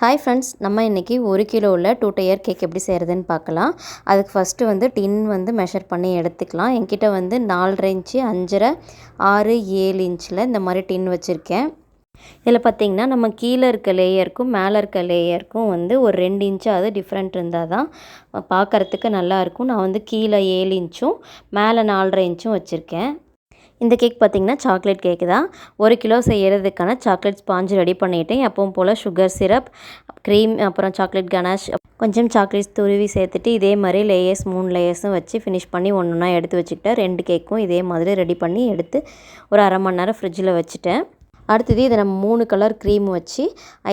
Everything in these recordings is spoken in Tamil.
ஹாய் ஃப்ரெண்ட்ஸ் நம்ம இன்றைக்கி ஒரு கிலோவில் டூ டயர் கேக் எப்படி செய்கிறதுன்னு பார்க்கலாம். அதுக்கு ஃபஸ்ட்டு வந்து டின் வந்து மெஷர் பண்ணி எடுத்துக்கலாம். என்கிட்ட வந்து நாலரை இன்ச்சு அஞ்சரை ஆறு ஏழு இன்ச்சில் இந்த மாதிரி டின் வச்சுருக்கேன். இதில் பார்த்திங்கன்னா நம்ம கீழே இருக்க லேயருக்கும் மேலே இருக்க லேயருக்கும் வந்து ஒரு ரெண்டு இன்ச்சாவது டிஃப்ரெண்ட் இருந்தால் தான் பார்க்குறதுக்கு நல்லாயிருக்கும் நான் வந்து கீழே ஏழு இன்ச்சும் மேலே நாலரை இன்ச்சும் வச்சுருக்கேன். இந்த கேக் பார்த்திங்கன்னா சாக்லேட் கேக் தான். ஒரு கிலோ செய்கிறதுக்கான சாக்லேட் ஸ்பாஞ்சு ரெடி பண்ணிவிட்டேன் அப்பவும் போல் சுகர் சிரப் க்ரீம் அப்புறம் சாக்லேட் கனாஷ் கொஞ்சம் சாக்லேட்ஸ் துருவி சேர்த்துட்டு இதே மாதிரி லேயர்ஸ் மூணு லேயர்ஸும் வச்சு ஃபினிஷ் பண்ணி ஒன்று ஒன்றா எடுத்து வச்சுக்கிட்டேன். ரெண்டு கேக்கும் இதே மாதிரி ரெடி பண்ணி எடுத்து ஒரு அரை மணி நேரம் ஃப்ரிட்ஜில் வச்சுட்டேன். அடுத்தது இதை நம்ம மூணு கலர் க்ரீம் வச்சு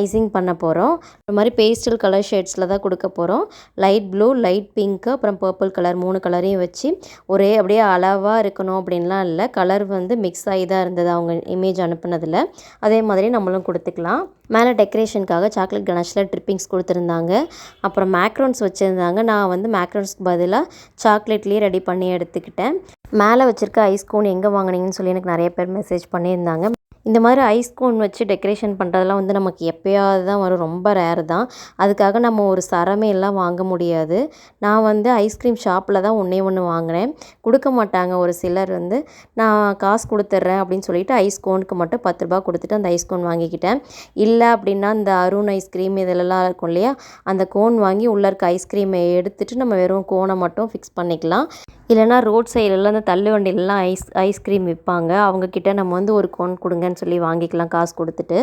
ஐசிங் பண்ண போகிறோம் இந்த மாதிரி பேஸ்டல் கலர் ஷேட்ஸில் தான் கொடுக்க போகிறோம் லைட் ப்ளூ லைட் பிங்க்கு அப்புறம் பர்பிள் கலர் மூணு கலரையும் வச்சு ஒரே அப்படியே அளவாக இருக்கணும் அப்படின்லாம் இல்லை. கலர் வந்து மிக்ஸ் ஆகி தான் இருந்தது அவங்க இமேஜ் அனுப்புனதில். அதே மாதிரி நம்மளும் கொடுத்துக்கலாம். மேலே டெக்கரேஷனுக்காக சாக்லேட் கணேஷில் ட்ரிப்பிங்ஸ் கொடுத்துருந்தாங்க. அப்புறம் மேக்ரோன்ஸ் வச்சுருந்தாங்க. நான் வந்து மேக்ரோன்ஸ்க்கு பதிலாக சாக்லேட்லேயே ரெடி பண்ணி எடுத்துக்கிட்டேன். மேலே வச்சுருக்க ஐஸ்கோன் எங்கே வாங்கினீங்கன்னு சொல்லி எனக்கு நிறைய பேர் மெசேஜ் பண்ணியிருந்தாங்க. இந்த மாதிரி ஐஸ் கோன் வச்சு டெக்கரேஷன் பண்ணுறதெல்லாம் வந்து நமக்கு எப்போயாவது தான் வரும். ரொம்ப ரேர் தான். அதுக்காக நம்ம ஒரு சரமே எல்லாம் வாங்க முடியாது. நான் வந்து ஐஸ்கிரீம் ஷாப்பில் தான் ஒன்றே ஒன்று வாங்கினேன் கொடுக்க மாட்டாங்க. ஒரு சிலர் வந்து நான் காசு கொடுத்துட்றேன் அப்படின்னு சொல்லிட்டு ஐஸ் கோனுக்கு மட்டும் பத்து ரூபா கொடுத்துட்டு அந்த ஐஸ் கோன் வாங்கிக்கிட்டேன். இல்லை அப்படின்னா இந்த அருண் ஐஸ்கிரீம் இதெல்லாம் இருக்கும் இல்லையா? அந்த கோன் வாங்கி உள்ளே இருக்க ஐஸ்கிரீமை எடுத்துகிட்டு நம்ம வெறும் கோனை மட்டும் ஃபிக்ஸ் பண்ணிக்கலாம். இல்லைனா ரோட் சைடுலலாம் அந்த தள்ளு வண்டியிலலாம் ஐஸ் ஐஸ்கிரீம் விற்பாங்க. அவங்கக்கிட்ட நம்ம வந்து ஒரு கோன் கொடுங்க. கொடுங்கன்னு சொல்லி வாங்கிக்கலாம் காசு கொடுத்துட்டு.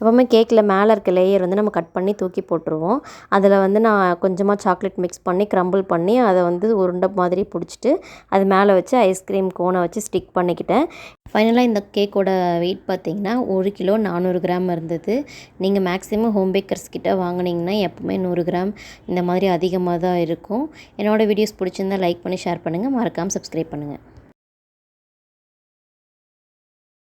எப்போவுமே கேக்கில் மேலே இருக்க லேயர் வந்து நம்ம கட் பண்ணி தூக்கி போட்டுருவோம். அதில் வந்து நான் கொஞ்சமாக சாக்லேட் மிக்ஸ் பண்ணி க்ரம்பிள் பண்ணி அதை வந்து உருண்டை மாதிரி பிடிச்சிட்டு அது மேலே வச்சு ஐஸ்கிரீம் கோனை வச்சு ஸ்டிக் பண்ணிக்கிட்டேன். ஃபைனலாக இந்த கேக்கோட வெயிட் பார்த்திங்கன்னா ஒரு கிலோ நானூறு கிராம் இருந்தது. நீங்கள் மேக்ஸிமம் ஹோம் பேக்கர்ஸ் கிட்டே வாங்கினீங்கன்னா எப்போவுமே நூறு கிராம் இந்த மாதிரி அதிகமாக தான் இருக்கும். என்னோடய வீடியோஸ் பிடிச்சிருந்தா லைக் பண்ணி ஷேர் பண்ணுங்கள் மறக்காமல் சப்ஸ்கிரைப் பண்ணுங்கள்